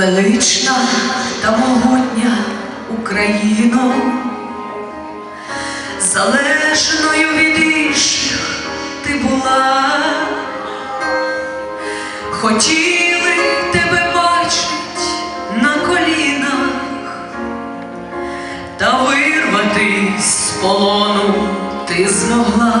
велична та могутня Україно, залежною від інших ти була, хотіли тебе бачить на колінах та вирвати з полону ти змогла.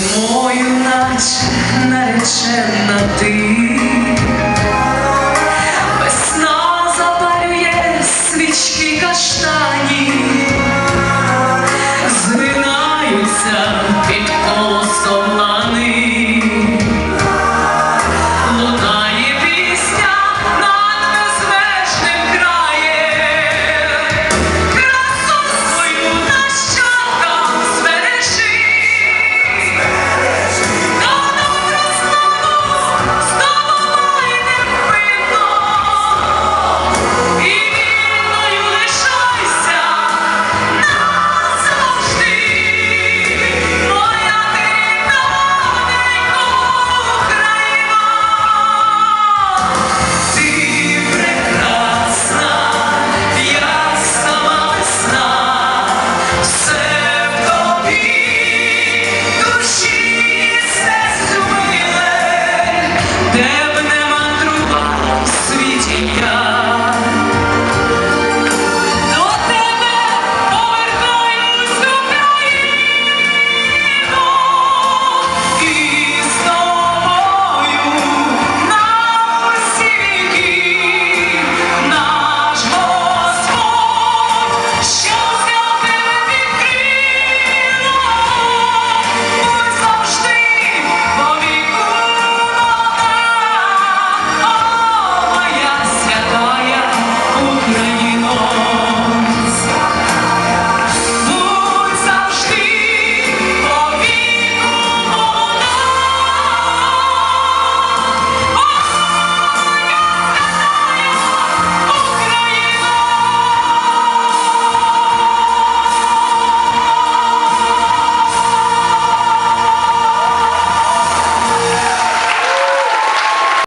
мною наче наречена ти.